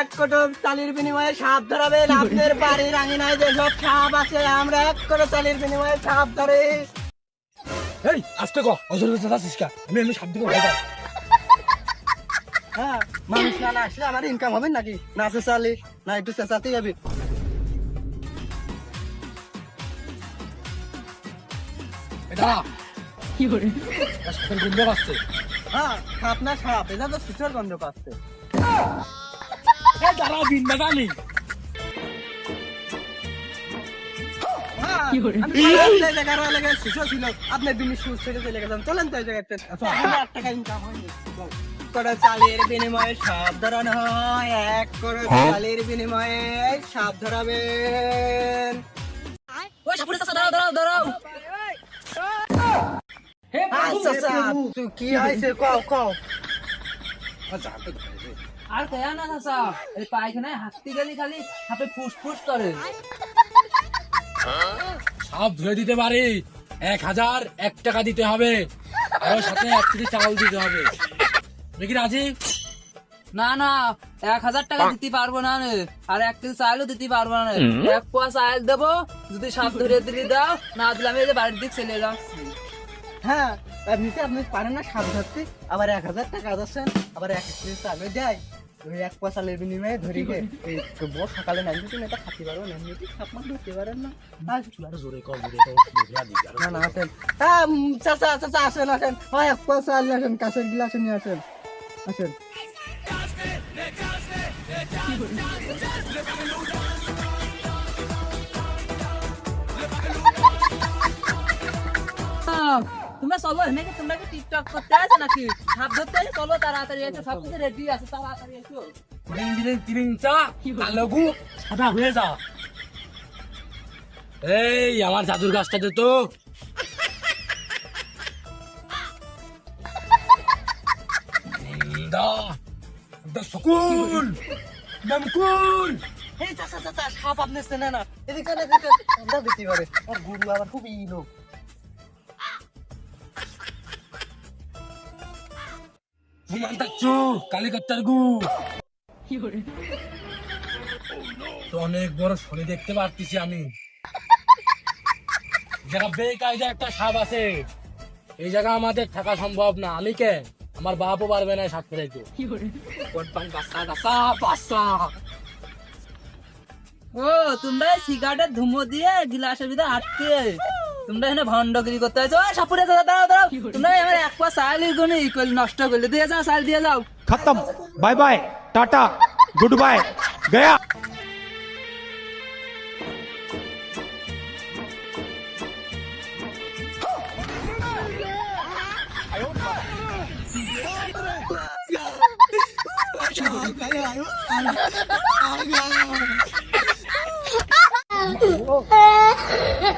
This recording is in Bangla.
এক কোটো চালির বিনিময়ে সাপ ধরাবেন আপনার বাড়ির আঙিনায় যেসব সাপ আছে আমরা এক কোটো চালির বিনিময়ে সাপ ধরে। এই কো অজর কা? আমি এমনি সাপ দিকে ভয় হ্যাঁ মানুষ না না আসলে আমার ইনকাম হবে নাকি? নাচে চালি না একটু চেঁচাতেই হবে। এটা কি করে? সাপের গন্ধ পাচ্ছে। হ্যাঁ সাপ না সাপ এটা তো সুচর গন্ধ পাচ্ছে। দিন না জানি হ্যাঁ, আপনি সুর ছেড়ে চলে চলেন তো আচ্ছা। এক টাকা ইনকাম হয়নি করে চালের বিনিময়ে সাপ ধরানো হয় এক করে চালের বিনিময়ে সাপ ধরাবেন। কি হয়েছে? কও কও। আচ্ছা আর কেয়া না চাচা এই পায়খানায় হাঁটতে গেলি খালি সাপে ফুস ফুস করে। সাপ ধরে দিতে পারি। এক হাজার এক টাকা দিতে হবে। আর সাথে এক কেজি চাল দিতে হবে। দেখি রাজি? না না এক হাজার টাকা দিতে পারব না আর এক কেজি চাইলেও দিতে পারব না এক পোয়া চাইল দেবো যদি সাপ ধরে দিলে দাও না দিলে আমি এই যে বাড়ির দিকে চলে যাচ্ছি। হ্যাঁ এমনিতে আপনি পারেন না সাপ ধরতে আবার এক হাজার টাকা যাচ্ছেন আবার এক কেজি চালও দেয়। ওই এক পয়সালের বিনিময়ে ধরি গে এই তো বড় সকালে নাই দিন এটা খাতে পারবেন এমনিতে সাপ মাছ ধরতে পারেন না। আর আরও জোরে কর জোরে না না আসেন। হ্যাঁ উম, চাচা চাচা আসেন আসেন। হয় এক পয়সা আনলে আসেন কাছের গিলাসে নিয়ে আসেন। আসেন। আহ, তোমরা চলো এনেকে তোমরা কি টিকটক করতে আছো নাকি? সাপ ধরতে? চলো তাড়াতাড়ি এসো সব কিছু রেডি আছে তাড়াতাড়ি এসো। চা। সাদা হয়ে যা। এই আমার জাদুর গাছটা দে তো। নামকুল এই চাচা চাচা সাপ আপনি চেনে না। এদিকে না এদিকে আমরা দিতে পারে আর গুরু আবার খুব ই লোক অনেক বড় শনি দেখতে পারতেছি আমি। একটা সাপ আছে, এই জায়গা আমাদের থাকা সম্ভব না। আমি কে? আমার বাপও পারবে না সাপ ফেলাইতে ও, তোমরা সিগারেটের ধুমো দিয়ে গিলাসের ভিতরে আটকে। তোমরা এখানে ভণ্ডগিরি করতে আছো? সাপুরে দাদা দাঁড়াও দাঁড়াও। তোমরা আমার এক পা চালই গুনে ইকুয়াল নষ্ট করলে। দিয়ে যাও চাল দিয়ে যাও। খতম। Bye bye. Tata. Goodbye. গয়া। Oh.